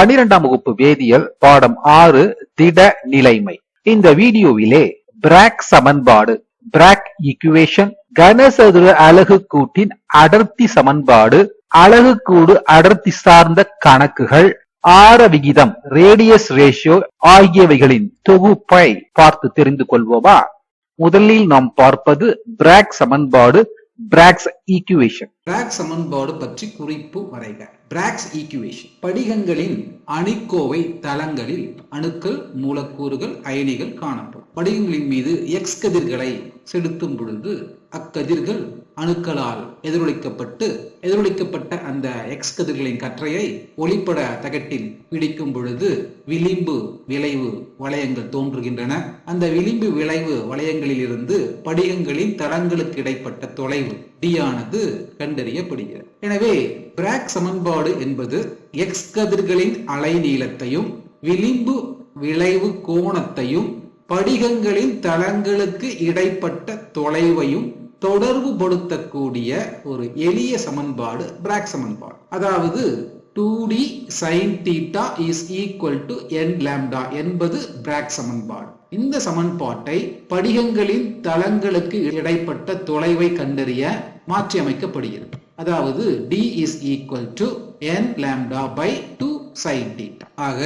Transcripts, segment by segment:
பன்னிரெண்டாம் வகுப்பு வேதியியல் பாடம் ஆறு திட நிலைமை. இந்த வீடியோவிலே பிராக் சமன்பாடு பிராக் ஈக்குவேஷன் கனசதுர அலகு கூட்டின் அடர்த்தி சமன்பாடு அலகு கூடு அடர்த்தி சார்ந்த கணக்குகள் ஆர விகிதம் ரேடியஸ் ரேஷியோ ஆகியவைகளின் தொகுப்பை பார்த்து தெரிந்து கொள்வோமா? முதலில் நாம் பார்ப்பது பிராக் சமன்பாடு பிராக்ஸ் ஈக்குவேஷன் பிராக் சமன்பாடு பற்றி குறிப்பு வரைக. பிராக்ஸ் ஈக்குவேஷன் படிகங்களின் அணிக்கோவை தளங்களில் அணுக்கள் மூலக்கூறுகள் அயனிகள் காணப்படும். படிகங்களின் மீது எக்ஸ் கதிர்களை செலுத்தும் பொழுது அக்கதிர்கள் அணுக்களால் எதிரொலிக்கப்பட்டு எதிரொலிக்கப்பட்ட அந்த எக்ஸ் கதிர்களின் கற்றையை ஒளிப்பட தகட்டில் பிடிக்கும் பொழுது விளிம்பு விளைவு வளையங்கள் தோன்றுகின்றன. அந்த விளிம்பு விளைவு வளையங்களில் இருந்து படிகங்களின் தளங்களுக்கு இடைப்பட்ட தொலைவு டி ஆனது கண்டறியப்படுகிறது. எனவே பிராக் சமன்பாடு என்பது எக்ஸ் கதிர்களின் அலை நீளத்தையும் விளிம்பு விளைவு கோணத்தையும் படிகங்களின் தளங்களுக்கு இடைப்பட்ட தொலைவையும் தொடர்பு படுத்தக்கூடிய ஒரு எளிய சமன்பாடு பிராக் சமன்பாடு. அதாவது two D sine theta is equal to N lambda என்பது பிராக் சமன்பாடு. இந்த சமன்பாட்டை படிகங்களின் தளங்களுக்கு இடைப்பட்ட தொலைவை கண்டறிய மாற்றி அமைக்கப்படுகிறது அதாவது D is equal to N lambda by two sine theta ஆக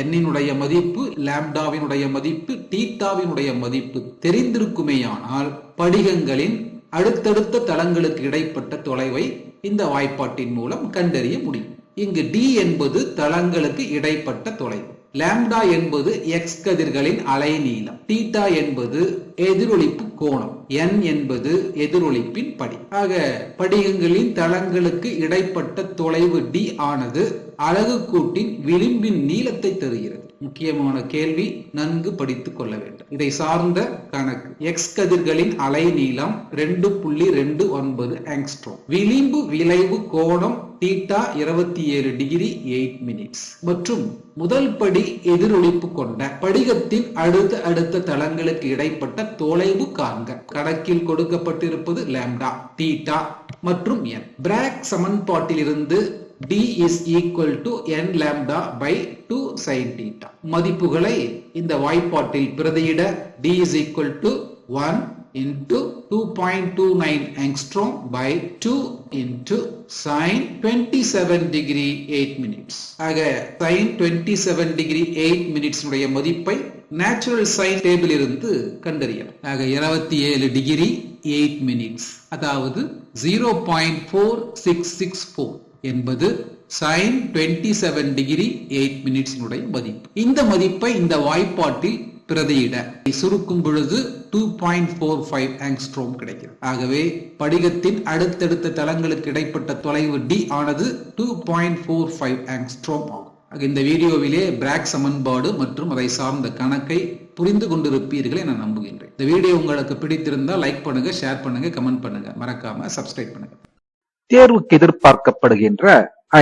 என்னினுடைய மதிப்பு லேம்டாவினுடைய மதிப்பு டீட்டாவினுடைய மதிப்பு தெரிந்திருக்குமேயானால் படிகங்களின் அடுத்தடுத்த தளங்களுக்கு இடைப்பட்ட தொலைவை இந்த வாய்ப்பாட்டின் மூலம் கண்டறிய முடியும். இங்கு டி என்பது தளங்களுக்கு இடைப்பட்ட தொலைவு லாம்டா என்பது எக்ஸ் கதிர்களின் அலைநீளம். தீட்டா என்பது எதிரொலிப்பு கோணம். என் என்பது எதிரொலிப்பின் படி. ஆக படிகங்களின் தளங்களுக்கு இடைப்பட்ட தொலைவு டி ஆனது அலகு கூட்டின் விளிம்பின் நீளத்தை தருகிறது. முக்கியமான கேள்வி நன்கு படித்து கொள்ள வேண்டும். இதை சார்ந்த கணக்கு. எக்ஸ் கதிர்களின் அலை நீளம் ரெண்டு புள்ளி ரெண்டு ஒன்பது ஆங்ஸ்ட்ரோம் விளிம்பு விளைவு கோணம் தீட்டா இருபத்தி ஏழு டிகிரி எயிட் மினிட்ஸ் மற்றும் முதல் படி எதிரொலிப்பு கொண்ட படிகத்தின் அடுத்த அடுத்த தளங்களுக்கு இடைப்பட்ட தொலைவு காண்க. கணக்கில் கொடுக்கப்பட்டிருப்பது லேம்டா தீட்டா மற்றும் என் பிராக் சமன்பாட்டிலிருந்து d is equal to n lambda by 2 sin theta மதிப்புகளை இந்த வாய்ப்பாட்டில் பிரதியிட d is equal to 1 into 2.29 angstrom by 2 into sin 27 degree 8 minutes ஆக sin 27 degree 8 minutes உடைய மதிப்பை நேச்சுரல் சைன் டேபிள் இருந்து கண்டறியலாம் ஆக 27 டிகிரி 8 மினிட்ஸ் அதாவது 0.4664 என்பது சைன் 27 டிகிரி 8 மினிட்ஸ் மதிப்பு. இந்த மதிப்பை இந்த வாய்ப்பாட்டில் பிரதியிட. சுருக்கும் பொழுது 2.45 ஆங்ஸ்ட்ரோம் கிடைக்கிறது. ஆகவே படிகத்தின் அடுத்தடுத்த தளங்களுக்கு இடைப்பட்ட தொலைவு d ஆனது 2.45 ஆங்ஸ்ட்ரோம் ஆகும். இந்த வீடியோவிலே பிராக் சமன்பாடு மற்றும் அதை சார்ந்த கணக்கை புரிந்து கொண்டிருப்பீர்கள் என நம்புகின்றேன். இந்த வீடியோ உங்களுக்கு பிடித்திருந்தால் லைக் பண்ணுங்க ஷேர் பண்ணுங்க கமெண்ட் பண்ணுங்க. மறக்காம சப்ஸ்கிரைப் பண்ணுங்க. தேர்வுக்கு எதிர்பார்க்கப்படுகின்ற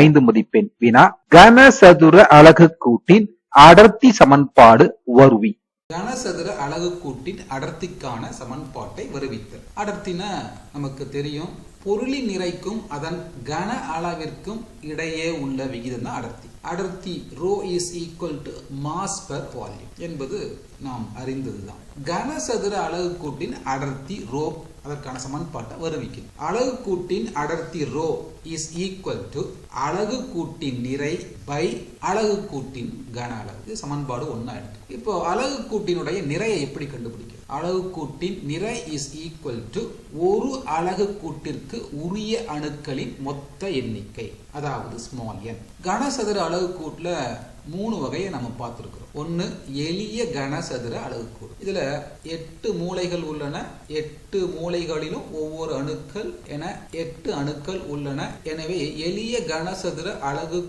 ஐந்து மதிப்பெண் வினா. கனசதுர அலகு கூட்டின் அடர்த்தி சமன்பாடு வருவி. கனசதுர அலகு கூட்டின் அடர்த்திக்கான சமன்பாட்டை வருவித்தல் அடர்த்தின நமக்கு தெரியும் பொருளின் நிறைக்கும் அதன் கன அளவிற்கும் இடையே உள்ள விகிதம் தான் அடர்த்தி. அடர்த்தி rho is equal to mass per volume என்பது நாம் அறிந்ததுதான். கனசதுர அலகு கூட்டின் அடர்த்தி ரோ அதற்கான சமன்பாட்டை வருவிக்கும். அலகு கூட்டின் அடர்த்தி ரோ இஸ் ஈக்குவல் டு அலகு கூட்டின் நிறை பை அலகு கூட்டின் கன அளவு. சமன்பாடு ஒன்னா இருக்கு. இப்போ அலகு கூட்டினுடைய நிறையை எப்படி கண்டுபிடிக்க அலகு கூட்டின் நிறை இஸ் ஈக்குவல் டு ஒரு அலகு கூட்டிற்கு உரிய அணுக்களின் மொத்த எண்ணிக்கை அதாவது ஸ்மால் என் கனசதுர அளவுக்கூட்டில் மூணு வகையை நம்ம பார்த்துருக்குறோம். ஒன்று எளிய கனசதுர அலகுக்கூடு இதில் எட்டு மூலைகள் உள்ளன. எட்டு மூலைகளிலும் ஒவ்வொரு அணுக்கள் என எட்டு அணுக்கள் உள்ளன. எனவே எளிய கனசதுர அலகு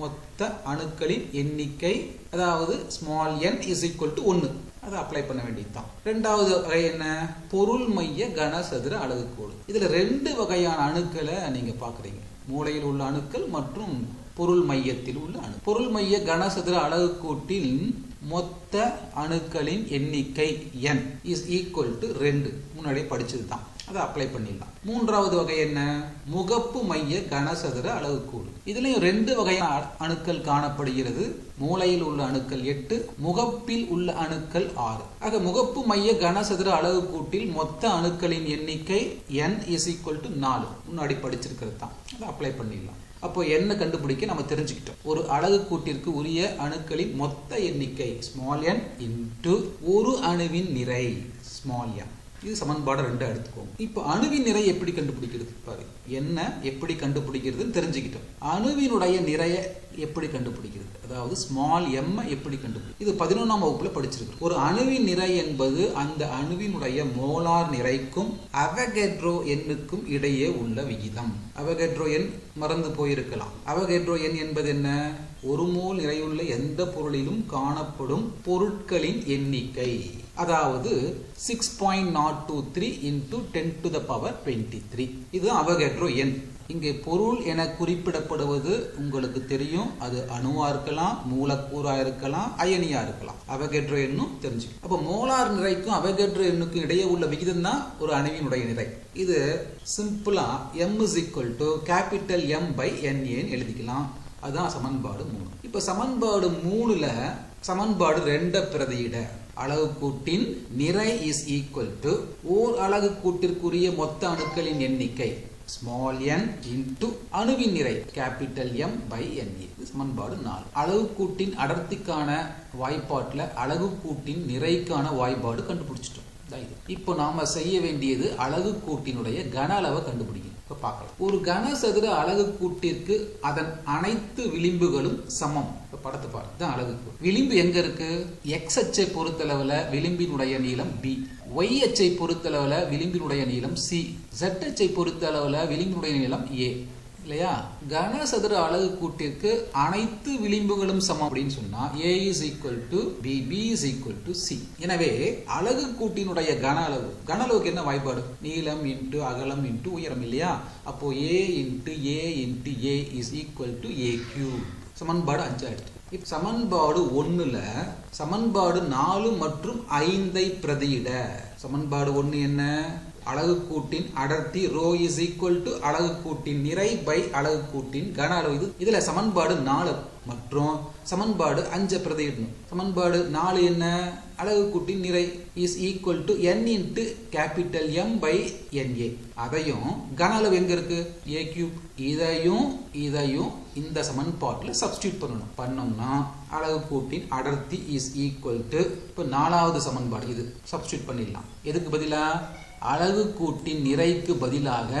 மொத்த அணுக்களின் எண்ணிக்கை அதாவது small n is equal to ஒன்று அதை அப்ளை பண்ண வேண்டியதுதான். ரெண்டாவது வகை என்ன? பொருள் மைய கனசதுர அலகுக்கூடு இதில் ரெண்டு வகையான அணுக்களை நீங்கள் பார்க்குறீங்க. மூளையில் உள்ள அணுக்கள் மற்றும் பொருள் மையத்தில் உள்ள அணு. பொருள் மைய கனசதுர அளவுக்கூட்டில் மொத்த அணுக்களின் எண்ணிக்கை n இஸ் ஈக்குவல் டு ரெண்டு. முன்னாடியே படிச்சது தான் அதை அப்ளை பண்ணிடலாம். மூன்றாவது வகை என்ன? முகப்பு மைய கனசதுர அலகுக்கூடு. இதுலயும் ரெண்டு வகையான அணுக்கள் காணப்படுகிறது. மூளையில் உள்ள அணுக்கள் எட்டு முகப்பில் உள்ள அணுக்கள் ஆறு. ஆக முகப்பு மைய கனசதுர அளவுக்கூட்டில் மொத்த அணுக்களின் எண்ணிக்கை n இஸ் ஈக்குவல் டு நாலு. முன்னாடி படிச்சிருக்கிறது தான் அதை அப்ளை பண்ணிடலாம். அப்போ என்ன கண்டுபிடிக்க நம்ம தெரிஞ்சுக்கிட்டோம். ஒரு அழகு கூட்டிற்கு உரிய அணுக்களின் மொத்த எண்ணிக்கை ஸ்மால் என் இன்டு ஒரு அணுவின் நிறை ஸ்மால் m. இது சமன்பாடு ரெண்டு எடுத்துக்கோங்க. இப்போ அணுவின் நிறை எப்படி கண்டுபிடிக்கிறது பாரு. என்ன எப்படி கண்டுபிடிக்கிறதுன்னு தெரிஞ்சுக்கிட்டோம். அணுவினுடைய நிறைய எப்படி கண்டுபிடிக்கிறது? அதாவது ஸ்மால் எம் எப்படி கண்டுபிடி இது பதினொன்றாம் வகுப்புல படிச்சிருக்கு ஒரு அணுவின் நிறை என்பது அந்த அணுவினுடைய மோலார் நிறைக்கும் அவகெட்ரோ எண்ணுக்கும் இடையே உள்ள விகிதம். அவகெட்ரோ எண் மறந்து போயிருக்கலாம். அவகெட்ரோ எண் என்பது என்ன? ஒரு மோல் நிறையுள்ள எந்த பொருளிலும் காணப்படும் பொருட்களின் எண்ணிக்கை. அதாவது six point nought two three into ten to the power twenty three இது அவகேட்ரோ எண் இங்கே பொருள் என குறிப்பிடப்படுவது உங்களுக்கு தெரியும். அது அணுவா இருக்கலாம் மூலக்கூறா இருக்கலாம் அயனியா இருக்கலாம். அவகேட்ரோ எண்ணும் தெரிஞ்சு அப்போ மோலார் நிறைக்கும் அவகேட்ரோ எண்ணுக்கும் இடையே உள்ள விகிதம் தான் ஒரு அணுவினுடைய நிறை. இது சிம்பிளா M is equal to capital M by என்ஏன்னு எழுதிக்கலாம். அதுதான் சமன்பாடு மூணு. இப்போ சமன்பாடு மூணுல சமன்பாடு ரெண்டை பிரதியிட. அளவு கூட்டின் நிறை இஸ் ஈக்குவல் டு ஓர் அலகு கூட்டிற்குரிய மொத்த அணுக்களின் எண்ணிக்கை. ஸ்மால் என் இன்டு அணுவின் நிறை கேபிட்டல் எம் பை என் சமன்பாடு நாலு. அளவு கூட்டின் அடர்த்திக்கான வாய்ப்பாட்டில் அலகு கூட்டின் நிறைக்கான வாய்ப்பாடு கண்டுபிடிச்சிட்டோம். இப்போ நாம செய்ய வேண்டியது அலகு கூட்டினுடைய கன அளவை கண்டுபிடிக்கணும். பார்க்கலாம். ஒரு கனசதுர அலகு கூட்டிற்கு அதன் அனைத்து விளிம்புகளும் சமம். இப்போ படத்தை பாரு. தான் அலகு கூட்டு. விளிம்பு எங்க இருக்கு? எக்ஸ் அச்சை பொறுத்தளவுல விளிம்பினுடைய நீளம் பி ஒய் அச்சை பொறுத்தளவுல விளிம்பினுடைய நீளம் சி ஜெட் அச்சை பொறுத்தளவுல விளிம்பினுடைய நீளம் ஏ இல்லையா? கனசதுர அலகு கூட்டிற்கு அனைத்து விளிம்புகளும் சமம் அப்படின்னு சொன்னா A is equal to B B is equal to C எனவே அலகு கூட்டினுடைய கன அளவு கன அளவுக்கு என்ன வாய்ப்பாடு? நீளம் இன்ட்டு அகலம் இன்ட்டு உயரம் இல்லையா? அப்போ A into A into A is equal to A cube சமன்பாடு அஞ்சாயிடுச்சு இப்போ சமன்பாடு ஒன்றில் சமன்பாடு நாலு மற்றும் ஐந்தை பிரதியிட. சமன்பாடு ஒன்று என்ன? அலகு கூட்டின் அடர்த்தி ரோ இஸ் ஈக்குவல் டு அலகு கூட்டின் நிறை பை அலகு கூட்டின் கன அளவு. இது இதுல சமன்பாடு நாலு. மற்றும் சமன்பாடு அஞ்சு பிரதியிடணும். சமன்பாடு நாலு என்ன? அழகு கூட்டின் நிறை is equal to N into capital M by N A அதையும் கன அளவு எங்க இருக்கு? ஏ கியூப் இதையும் இதையும் இந்த சமன்பாட்டில் சப்ஸ்டியூட் பண்ணணும். பண்ணோம்னா அலகு கூட்டின் அடர்த்தி இஸ் ஈக்குவல் டு இப்போ நாலாவது சமன்பாடு இது. சப்ஸ்டியூட் பண்ணிடலாம். எதுக்கு பதிலாக அலகு கூட்டின் நிறைக்கு பதிலாக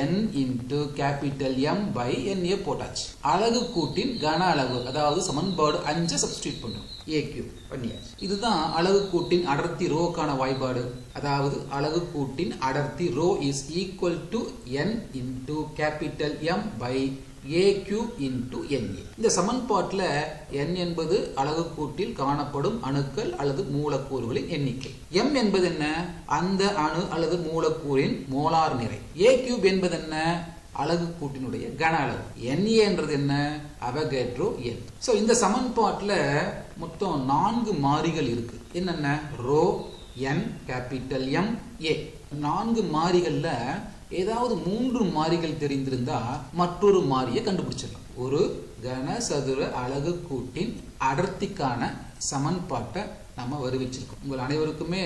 n into capital M by N A போட்டாச்சு. அழகு கூட்டின் கன அளவு அதாவது சமன்பாடு அஞ்சை சப்ஸ்டியூட் பண்ணும். ஏ கியூ பண்ணியாச்சு. இதுதான் அலகு கூட்டின் அடர்த்தி ரோக்கான வாய்ப்பாடு அதாவது அலகு கூட்டின் அடர்த்தி rho is equal to N into capital M by A cube into N A இந்த சமன்பாட்டில் என் என்பது அலகு கூட்டில் காணப்படும் அணுக்கள் அல்லது மூலக்கூறுகளின் எண்ணிக்கை. எம் என்பது என்ன? அந்த அணு அல்லது மூலக்கூறின் மோலார் நிறை. ஏ கியூப் என்பது என்ன? அலகு கூட்டினுடைய கன அளவு. NA என்றது என்ன? அவகேட்ரோ என் ஸோ இந்த சமன்பாட்டில் மொத்தம் நான்கு மாறிகள் இருக்கு. என்னென்ன? Rho N capital M A நான்கு மாறிகளில் ஏதாவது மூன்று மாறிகள் தெரிந்திருந்தா மற்றொரு மாறியை கண்டுபிடிச்சிடலாம். ஒரு கனசதுர அழகு கூட்டின் அடர்த்திக்கான சமன்பாட்டை நம்ம வருவிச்சிருக்கோம். உங்கள் அனைவருக்குமே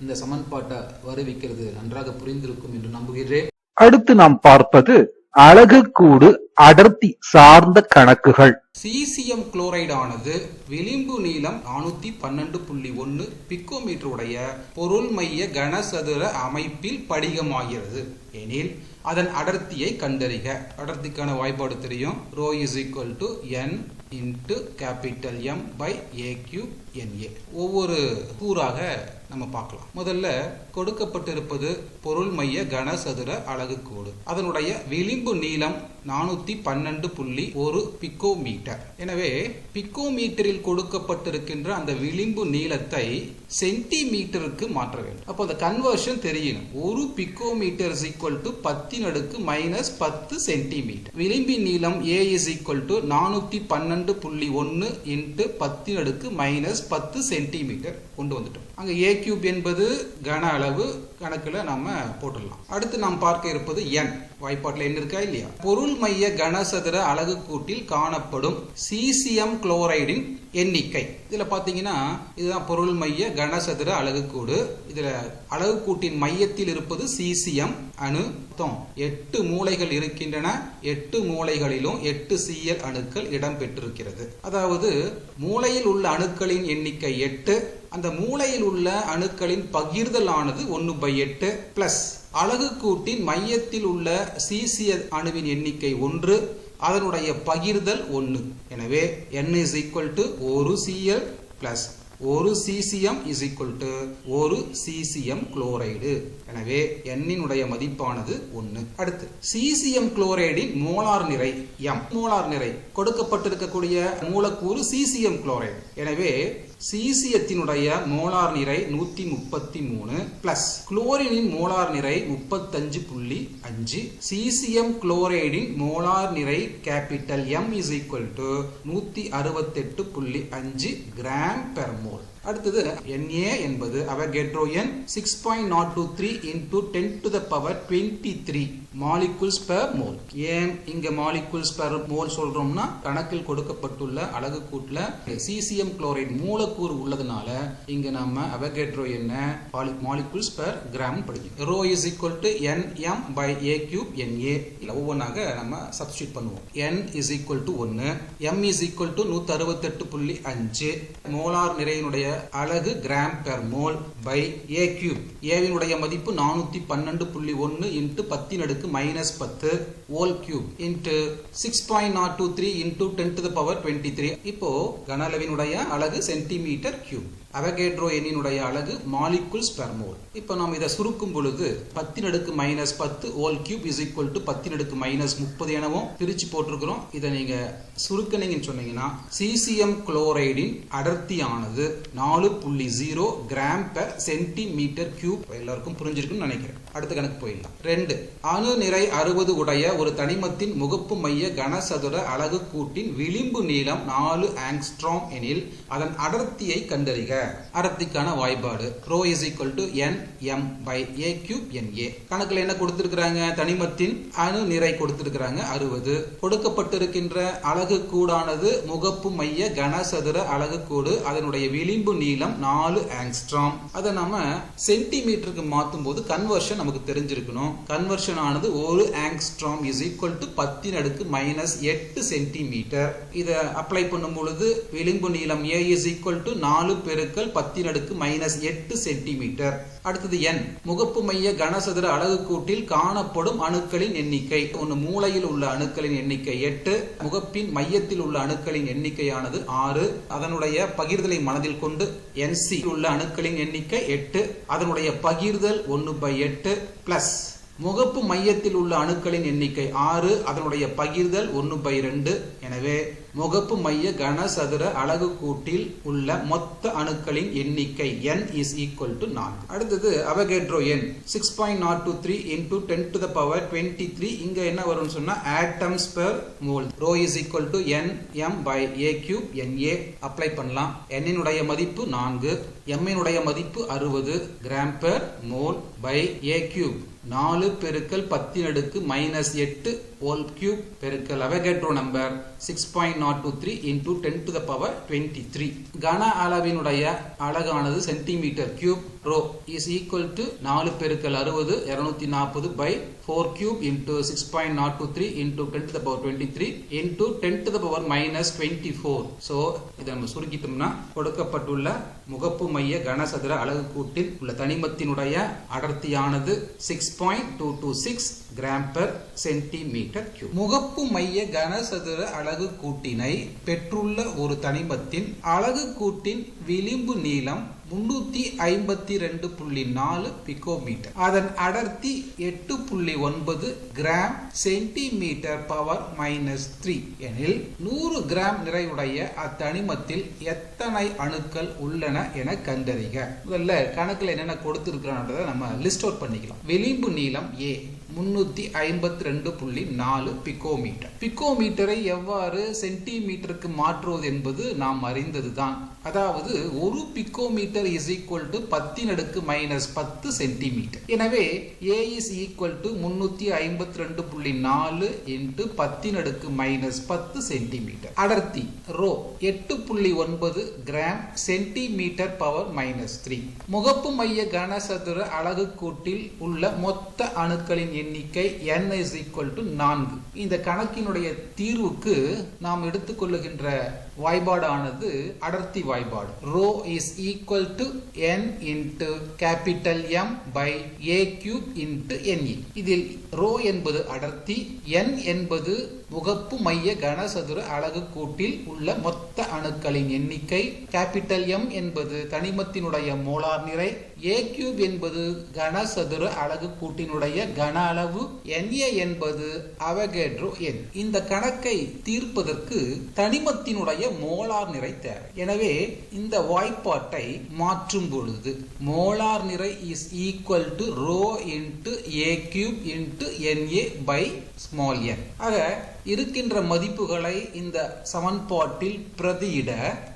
இந்த சமன்பாட்டை வருவிக்கிறது நன்றாக புரிந்திருக்கும் என்று நம்புகிறேன். அடுத்து நாம் பார்ப்பது அலகுக்கூடு கூடு அடர்த்தி சார்ந்த கணக்குகள். சீசியம் குளோரைடானது விளிம்பு நீளம் நானூத்தி பன்னெண்டு புள்ளி ஒன்னு பிக்கோமீட்டர் உடைய பொருள் மைய கனசதுர அமைப்பில் படிகமாகிறது. எனில் அதன் அடர்த்தியை கண்டறிக. அடர்த்திக்கான வாய்ப்பாடு தெரியும்? Rho is equal to N into capital M by A cube N A ஒவ்வொரு கூறாக நம்ம பார்க்கலாம். முதல்ல கொடுக்கப்பட்டிருப்பது பொருள் மைய கனசதுர அழகு கோடு அதனுடைய விளிம்பு நீளம் நானூத்தி பன்னெண்டு புள்ளி ஒரு பிக்கோமீட்டர். எனவே பிக்கோமீட்டரில் கொடுக்கப்பட்டிருக்கின்ற அந்த விளிம்பு நீளத்தை சென்டிமீட்டருக்கு மாற்ற வேண்டும். அப்போ அந்த கன்வர்ஷன் தெரியணும் ஒரு பிக்கோமீட்டர் இஸ் ஈக்குவல் டு பத்தின் அடுக்கு மைனஸ் பத்து சென்டிமீட்டர். விளிம்பின் நீளம் ஏ இஸ் ஈக்குவல் டு நானூத்தி பன்னெண்டு புள்ளி ஒன்னு இன்ட்டு பத்தின் அடுக்கு மைனஸ் பத்து சென்டிமீட்டர் கொண்டு வந்துட்டோம். அங்க ஏ கியூப் என்பது கன அளவு கணக்கில் நம்ம போட்டுடலாம். அடுத்து நாம் பார்க்க இருப்பது என் வாய்ப்பாட்டில் என்ன இருக்கா இல்லையா? பொருள் மைய கனசதுர அலகு கூட்டில் காணப்படும் சீசியம் குளோரைடின் எண்ணிக்கை. இதில் பார்த்தீங்கன்னா இதுதான் பொருள் மைய கனசதுர அலகுக்கூடு இதில் அலகுக்கூட்டின் மையத்தில் இருப்பது சீசியம் அணு. மொத்தம் எட்டு மூலைகள் இருக்கின்றன. எட்டு மூலைகளிலும் எட்டு சிஎல் அணுக்கள் இடம்பெற்றிருக்கிறது. அதாவது மூலையில் உள்ள அணுக்களின் எண்ணிக்கை எட்டு. அந்த மூலையில் உள்ள அணுக்களின் பகிர்தலானது ஒன்று பை எட்டு பிளஸ் அலகுக்கூட்டின் மையத்தில் உள்ள சீசிய அணுவின் எண்ணிக்கை ஒன்று அதனுடைய பகிர்தல் ஒன்று. எனவே என் இஸ் ஈக்குவல் டு ஒரு சிஎல் பிளஸ் ஒரு சிசிஎம் இஸ் ஈக்குவல் டு ஒரு சிசிஎம் குளோரைடு எனவே எண்ணினுடைய மதிப்பானது ஒன்று. அடுத்து சிசிஎம் குளோரைடின் மோலார் நிறை எம் மோலார் நிறை கொடுக்கப்பட்டிருக்கக்கூடிய மூலக்கூறு சிசிஎம் குளோரைடு எனவே சீசியத்தினுடைய மோலார் நிறை நூத்தி முப்பத்தி மூணு பிளஸ் குளோரினின் மோலார் நிறை முப்பத்தஞ்சு புள்ளி அஞ்சு. சீசியம் குளோரைடின் மோலார் நிறை capital M is equal to நூத்தி அறுபத்தெட்டு புள்ளி அஞ்சு கிராம் பெர் மோல் அடுத்தது Na என்பது அவகேட்ரோ எண் six point nought two three into ten to the power twenty three molecules per mole ஏன் இங்க மாலிகுல்ஸ் பெர் மோல் சொல்றோம்னா கணக்கில் கொடுக்கப்பட்டுள்ள அழகு கூட்டுல சீசியம் குளோரைட் மூலக்கூறு உள்ளதுனால இங்க நம்ம அவகேட்ரோ என்ன மாலிகுல்ஸ் பெர் கிராம் படிக்கும் rho is equal to N M by A cube N A இல்ல ஒவ்வொன்றாக நம்ம சப்ஸ்டியூட் பண்ணுவோம். என் இஸ் ஈக்குவல் டு ஒன்னு எம் இஸ் ஈக்குவல் டு நூத்தி அறுபத்தெட்டு புள்ளி அஞ்சு. மோலார் நிறையினுடைய அலகு gram per mole by A cube ஏவினுடைய மதிப்பு நானூத்தி பன்னெண்டு புள்ளி ஒன்னு இன்ட்டு பத்தின் அடுக்கு மைனஸ் பத்து whole cube into six point nought two three into ten to the power twenty three இப்போ கன அளவினுடைய அலகு சென்டிமீட்டர் கியூப் அவகேட்ரோ எண்ணினுடைய அழகு மாலிகுல் ஸ்பெர்மோல் இப்போ நாம் இதை சுருக்கும் பொழுது பத்தின் அடுக்கு மைனஸ் பத்து whole cube is equal to பத்தின் அடுக்கு மைனஸ் முப்பது எனவும் பிரிச்சு போட்டிருக்கிறோம். இதை நீங்கள் சுருக்கினீங்கன்னு சொன்னீங்கன்னா சிசிஎம் குளோரைடின் அடர்த்தியானது நாலு புள்ளி zero gram per centimetre cube எல்லாருக்கும் புரிஞ்சிருக்குன்னு நினைக்கிறேன். அடுத்த கணக்கு போயிடலாம். ரெண்டு அணு நிறை அறுபது உடைய ஒரு தனிமத்தின் முகப்பு மைய கனசதுர அலகு கூட்டின் விளிம்பு நீளம் நாலு ஆங்ஸ்ட்ராம் எனில் அதன் அடர்த்தியை கண்டறிக. அடர்த்திக்கான வாய்ப்பாடு rho is equal to N M by A cube N A கணக்கில் என்ன கொடுத்திருக்கிறாங்க? தனிமத்தின் அணு நிறை கொடுத்திருக்கிறாங்க அறுபது. கொடுக்கப்பட்டிருக்கின்ற அலகு கூடானது முகப்பு மைய கனசதுர அலகு கூடு அதனுடைய விளிம்பு நீளம் நாலு ஆங்ஸ்ட்ராம். அதை நம்ம சென்டிமீட்டருக்கு மாற்றும் போது கன்வர்ஷன் நமக்கு தெரிஞ்சிருக்கணும். கன்வர்ஷன் ஆனது ஒரு ஆங்ஸ்ட்ராம் இஸ் ஈக்குவல் டு பத்தின் அடுக்கு மைனஸ் எட்டு சென்டிமீட்டர் இதை அப்ளை பண்ணும் பொழுது விளிம்பு நீளம் ஏ இஸ் ஈக்குவல் டு நாலு பெருக்கல் பத்தின் அடுக்கு மைனஸ் எட்டு சென்டிமீட்டர் அடுத்தது என் முகப்பு மைய கனசதுர அழகு கூட்டில் காணப்படும் அணுக்களின் எண்ணிக்கை. ஒன்று மூலையில் உள்ள அணுக்களின் எண்ணிக்கை எட்டு முகப்பின் மையத்தில் உள்ள அணுக்களின் எண்ணிக்கையானது ஆறு. அதனுடைய பகிர்தலை மனதில் கொண்டு என்சி உள்ள அணுக்களின் எண்ணிக்கை எட்டு. அதனுடைய பகிர்தல் ஒன்று பை எட்டு. பிளஸ் முகப்பு மையத்தில் உள்ள அணுக்களின் எண்ணிக்கை ஆறு அதனுடைய பகிர்தல் ஒன்று பை ரெண்டு. எனவே முகப்பு மைய கனசதுர அழகு கூட்டில் உள்ள மொத்த அணுக்களின் எண்ணிக்கை என் இஸ் ஈக்குவல் டு நான்கு. அடுத்தது அவகேட்ரோ எண். Six point nought two three into ten to the power twenty three இங்க என்ன வரும்னு சொன்னா atoms per mole rho is equal to N M by A cube N A apply பண்ணலாம். என்னினுடைய மதிப்பு நான்கு. எம்மினுடைய மதிப்பு அறுபது. Gram per mole by A cube நாலு பெருக்கல் பத்தின் அடுக்கு மைனஸ் எட்டு ஓல் கியூப் பெருக்கல். Avogadro number six point nought two three into ten to the power twenty three கன அளவினுடைய அழகானது centimetre cube rho is equal to நாலு பெருக்கல் அறுபது இரநூத்தி நாற்பது by four cube into six point nought two three into ten to the power twenty three into ten to the power minus twenty four so இதை நம்ம சுருக்கிட்டோம்னா கொடுக்கப்பட்டுள்ள முகப்பு மைய கனசதுர அலகு கூட்டில் உள்ள தனிமத்தினுடைய அடர்த்தியானது six point two two six gram per centimetre cube முகப்பு மைய கனசதுர அலகு கூட்டினை பெற்றுள்ள ஒரு தனிமத்தின் அலகு கூட்டின் விளிம்பு நீளம் முன்னூத்தி ஐம்பத்தி ரெண்டு புள்ளி நாலு பிகோமீட்டர். அதன் அடர்த்தி எட்டு புள்ளி ஒன்பது gram centimetre power minus three எனில் நூறு கிராம் நிறையுடைய அத்தனிமத்தில் எத்தனை அணுக்கள் உள்ளன என கண்டறிக. முதல்ல கணக்கில் என்னென்ன கொடுத்துருக்கிறோன்றதை நம்ம லிஸ்ட் அவுட் பண்ணிக்கலாம். விளிம்பு நீளம் ஏ முன்னூத்தி ஐம்பத்தி ரெண்டு புள்ளி நாலு பிக்கோமீட்டர். பிக்கோமீட்டரை எவ்வாறு சென்டிமீட்டருக்கு மாற்றுவது என்பது நாம் அறிந்ததுதான். அதாவது ஒரு பிக்கோமீட்டர் இஸ் ஈக்குவல் டு பத்தின் அடுக்கு மைனஸ் பத்து சென்டிமீட்டர் எனவே ஏ இஸ் ஈக்குவல் டு முன்னூத்தி ஐம்பத்தி ரெண்டு புள்ளி நாலு இன்ட்டு பத்தின் அடுக்கு மைனஸ் பத்து சென்டிமீட்டர் அடர்த்தி ரோ எட்டு புள்ளி ஒன்பது gram centimetre power minus three முகப்பு மைய கனசதுர அழகு கூட்டில் உள்ள மொத்த அணுக்களின் எண்ணிக்கை என் இஸ் ஈக்குவல் டு நான்கு. இந்த கணக்கினுடைய தீர்வுக்கு நாம் எடுத்துக்கொள்ளுகின்ற வாய்பாடானது அடர்த்தி வாய்பாடு. Rho is equal to N into capital M by A cube into என்இ இதில் ரோ என்பது அடர்த்தி என் என்பது முகப்பு மைய கனசதுர அலகு கூட்டில் உள்ள மொத்த அணுக்களின் எண்ணிக்கை கேபிட்டல் எம் என்பது தனிமத்தினுடைய மோலார் நிறை ஏ கியூப் என்பது கனசதுர அலகு கூட்டினுடைய கன அளவு என்ஏ என்பது அவகேட்ரோ எண் இந்த கணக்கை தீர்ப்பதற்கு தனிமத்தினுடைய மோலார் நிறை தேவை. எனவே இந்த வாய்ப்பாட்டை மாற்றும் பொழுது மோலார் நிறை is equal to rho into A cube into N A by small N ஆக இருக்கின்ற மதிப்புகளை இந்த சமன்பாட்டில் பிரதியிட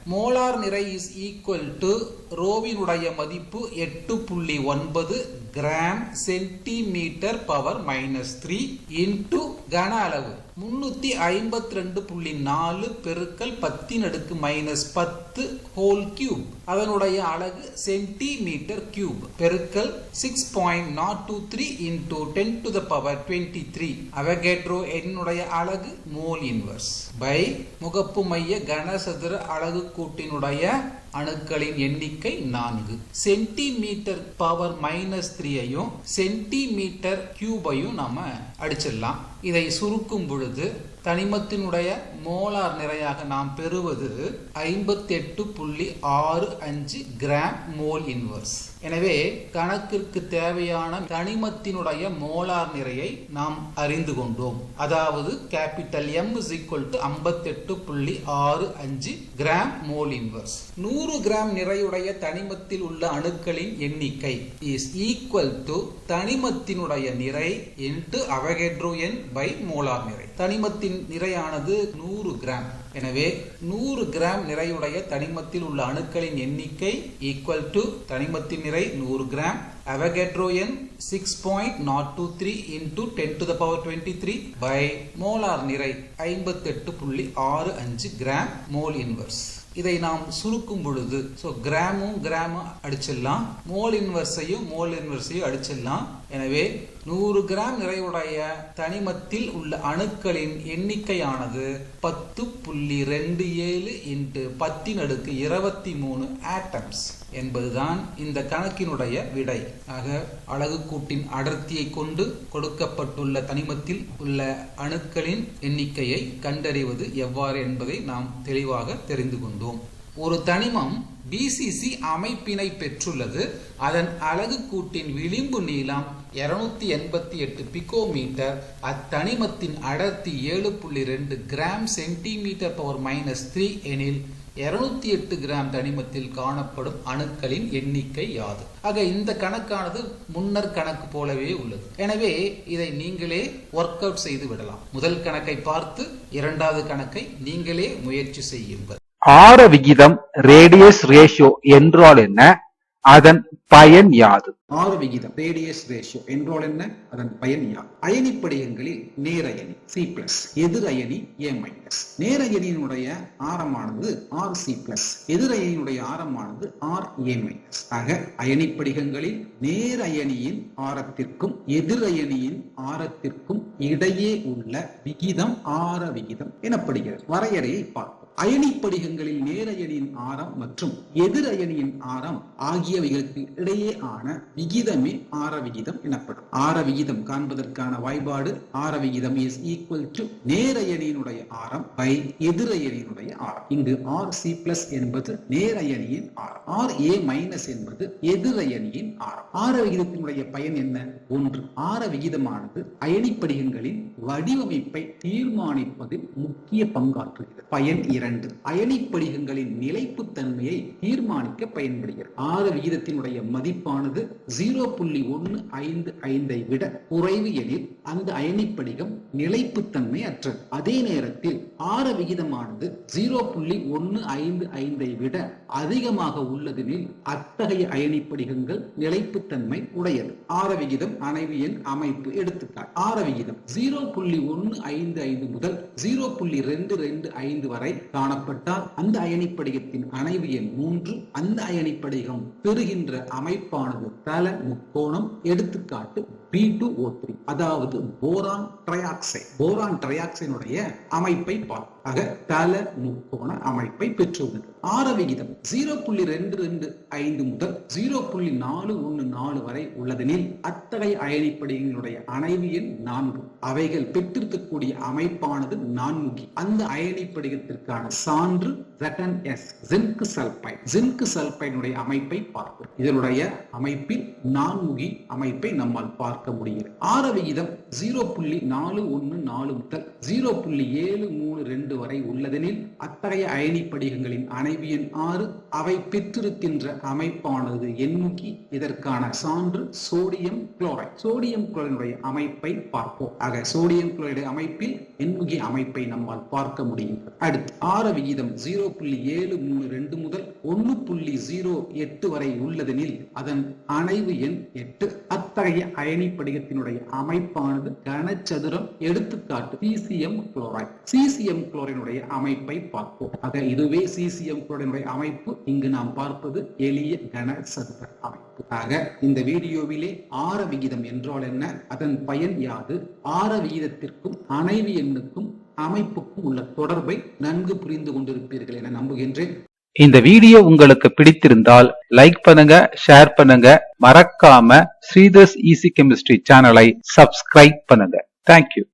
மோலார் நிறை இஸ் ஈக்குவல் டு ரோவினுடைய மதிப்பு எட்டு புள்ளி ஒன்பது gram centimetre power minus three into கன அளவு. முன்னூத்தி ஐம்பத்தி ரெண்டு புள்ளி நாலு பெருக்கல் பத்தின் அடுக்கு மைனஸ் பத்து ஹோல் கியூப் அதனுடைய அலகு சென்டிமீட்டர் கியூப் பெருக்கல் six point nought two three into ten to the power twenty three Avogadro என்னுடைய அலகு மோல் இன்வர்ஸ் பை முகப்பு மைய கனசதுர அலகு கூட்டினுடைய அணுக்களின் எண்ணிக்கை நான்கு. சென்டிமீட்டர் பவர் மைனஸ் த்ரீயையும் சென்டிமீட்டர் கியூபையும் நாம அடிச்சிடலாம். இதை சுருக்கும் பொழுது தனிமத்தினுடைய மோலார் நிறையாக நாம் பெறுவது ஐம்பத்தி எட்டு புள்ளி ஆறு அஞ்சு கிராம் மோல் இன்வர்ஸ் எனவே கணக்கிற்கு தேவையான தனிமத்தினுடைய மோலார் நிறையை நாம் அறிந்து கொண்டோம். அதாவது capital M is equal to ஐம்பத்தெட்டு புள்ளி ஆறு அஞ்சு கிராம் மோல் இன்வர்ஸ் நூறு கிராம் நிறையுடைய தனிமத்தில் உள்ள அணுக்களின் எண்ணிக்கை இஸ் ஈக்குவல் டு தனிமத்தினுடைய நிறை இன்ட்டு அவகேட்ரோ எண் பை மோலார் நிறை. தனிமத்தின் நிறையானது நூறு கிராம் எனவே நூறு கிராம் நிறையுடைய தனிமத்தில் உள்ள அணுக்களின் எண்ணிக்கை ஈக்குவல் டு தனிமத்தின் நிறை நூறு கிராம். அவகேட்ரோ எண் six point nought two three into ten to the power twenty three by molar நிறை ஐம்பத்தெட்டு புள்ளி ஆறு அஞ்சு கிராம். மோல் இன்வர்ஸ் இதை நாம் சுருக்கும் பொழுது ஸோ கிராமும் கிராமும் அடிச்சிடலாம். மோல் இன்வர்ஸையும் மோல் இன்வர்ஸையும் அடிச்சிடலாம். எனவே நூறு கிராம் நிறைவுடைய தனிமத்தில் உள்ள அணுக்களின் எண்ணிக்கையானது பத்து புள்ளி ரெண்டு ஏழு இன்ட்டு பத்தின் அடுக்கு இருபத்தி மூணு ஆட்டம்ஸ் என்பதுதான் இந்த கணக்கினுடைய விடை. ஆக அழகு கூட்டின் அடர்த்தியை கொண்டு கொடுக்கப்பட்டுள்ள தனிமத்தில் உள்ள அணுக்களின் எண்ணிக்கையை கண்டறிவது எவ்வாறு என்பதை நாம் தெளிவாக தெரிந்து கொண்டோம். ஒரு தனிமம் பிசிசி அமைப்பினை பெற்றுள்ளது. அதன் அழகு கூட்டின் விளிம்பு நீளம் இருநூத்தி எண்பத்தி எட்டு பிகோமீட்டர். அத்தனிமத்தின் அடர்த்தி ஏழு புள்ளி ரெண்டு gram centimetre power minus three எனில் இருநூத்தி எட்டு கிராம் தனிமத்தில் காணப்படும் அணுக்களின் எண்ணிக்கை யாது? ஆக இந்த கணக்கானது முன்னர் கணக்கு போலவே உள்ளது. எனவே இதை நீங்களே ஒர்க் அவுட் செய்து விடலாம். முதல் கணக்கை பார்த்து இரண்டாவது கணக்கை நீங்களே முயற்சி செய்யுங்கள். ஆர விகிதம் ரேடியஸ் ரேஷியோ என்றால் என்ன? அதன் பயன் யாது? ஆறு விகிதம். ரேடியஸ் ரேஷியோ என்றால் என்ன? அதன் பயன் யாது? அயனி படிகங்களில் நேரயனி சி பிளஸ் எதிரயனி ஏ மைனஸ் நேரயனியினுடைய ஆரமானது ஆர் சி பிளஸ் எதிர் ஆரமானது ஆர் ஏ மைனஸ் ஆக அயனி படிகங்களில் நேரயனியின் ஆரத்திற்கும் எதிர் ஆரத்திற்கும் இடையே உள்ள விகிதம் ஆர விகிதம் எனப்படுகிறது. வரையறையை பார்ப்போம். அயனி படிகங்களில் நேரயனியின் ஆரம் மற்றும் எதிர் அயனியின் ஆரம் ஆகியவைகளுக்கு இடையே ஆன விகிதமே ஆர விகிதம் எனப்படும். ஆர விகிதம் காண்பதற்கான வாய்பாடு ஆர விகிதம் இஸ் ஈக்குவல் டு நேரயனியினுடைய ஆரம் பை எதிர் அயனியினுடைய ஆரம். இங்கு ஆர் சி பிளஸ் என்பது நேரயனியின் ஆரம். ஆர் ஏ மைனஸ் என்பது எதிர் அயனியின் ஆரம். ஆர விகிதத்தினுடைய பயன் என்ன? ஒன்று ஆர விகிதமானது அயனி படிகங்களின் வடிவமைப்பை தீர்மானிப்பதில் முக்கிய பங்காற்றுகிறது. பயன் இரண்டு அயனி படிகங்களின் நிலைப்புத்தன்மையை தீர்மானிக்க பயன்படுகிறது. ஆறு விகிதத்தினுடைய மதிப்பானது ஜீரோ புள்ளி ஒன்னு ஐந்து ஐந்தை விட குறைவு எனில் அந்த அயனி படிகம் நிலைப்புத்தன்மை அற்றது. அதே நேரத்தில் ஆறு விகிதமானது ஜீரோ புள்ளி ஒன்னு ஐந்து ஐந்தை விட அதிகமாக உள்ளதெனில் அத்தகைய அயனி படிகங்கள் நிலைப்புத்தன்மை உடையது. ஆறு விகிதம் அணைவு எண் அமைப்பு எடுத்துக்காட்டு. ஆறு விகிதம் ஜீரோ புள்ளி ஒன்னு ஐந்து ஐந்து முதல் ஜீரோ புள்ளி ரெண்டு ரெண்டு ஐந்து வரை காணப்பட்டால் அந்த அயனி படிகத்தின் அணைவு எண் மூன்று அந்த அயனி படிகம் பெறுகின்ற அமைப்பானது தல முக்கோணம் எடுத்துக்காட்டு பி டூ ஓ த்ரீ அதாவது போரான் ட்ரையாக்சைடு போரான் ட்ரையாக்சைனுடைய அமைப்பை பார்ப்போம். ஆக தல முக்கோண அமைப்பை பெற்றுள்ளது ஆர விகிதம் ஜீரோ புள்ளி ரெண்டு ரெண்டு ஐந்து முதல் ஜீரோ புள்ளி நாலு ஒன்று நாலு வரை உள்ளதெனில் அத்தகைய அயனிப்படிகளுடைய அணைவு எண் நான்கு. அவைகள் பெற்றிருக்கக்கூடிய அமைப்பானது நான்முகி அந்த அயனிப்படிகத்திற்கான சான்று ரெட்டன் எஸ் ஜிங்க் சல்பைட் ஜிங்க் சல்பைனுடைய அமைப்பை பார்ப்போம். இதனுடைய அமைப்பில் நான்முகி அமைப்பை நம்மால் பார்க்க முடிகிறது. ஆர விகிதம் ஜீரோ புள்ளி நாலு ஒன்னு நாலு முதல் ஜீரோ புள்ளி ஏழு மூணு ரெண்டு வரை உள்ளதெனில் அத்தகைய அயனி படிகங்களின் அணைவு எண் ஆறு அவை பெற்றிருக்கின்ற அமைப்பானது எண்முகி இதற்கான சான்று சோடியம் குளோரைட். சோடியம் குளோரைடுடைய அமைப்பை பார்ப்போம். ஆக சோடியம் குளோரைடு அமைப்பில் எண்முகி அமைப்பை நம்மால் பார்க்க முடியும் அடுத்து ஆர விகிதம் ஜீரோ புள்ளி ஏழு மூணு ரெண்டு முதல் ஒன்னு புள்ளி ஜீரோ எட்டு வரை உள்ளதெனில் அதன் அணைவு எண் எட்டு. அத்தகைய அயனி படிகத்தினுடைய அமைப்பானது கனச்சதுரம் எடுத்துக்காட்டு சிசிஎம் குளோரைட் சிசிஎம் குளோரினுடைய அமைப்பை பார்ப்போம். ஆக இதுவே சிசிஎம் குளோரினுடைய அமைப்பு. இங்கு நாம் பார்ப்பது எளிய கன சதுர அமைப்பு. ஆக இந்த வீடியோவிலே ஆர விகிதம் என்றால் என்ன? அதன் பயன் யாது? ஆர விகிதத்திற்கும் அணைவு எண்ணுக்கும் அமைப்புக்கும் உள்ள தொடர்பை நன்கு புரிந்து கொண்டிருப்பீர்கள் என நம்புகின்றேன். இந்த வீடியோ உங்களுக்கு பிடித்திருந்தால் லைக் பண்ணுங்க ஷேர் பண்ணுங்க. மறக்காம ஸ்ரீதர்ஸ் ஈசி கெமிஸ்ட்ரி சேனலை சப்ஸ்கிரைப் பண்ணுங்க. Thank you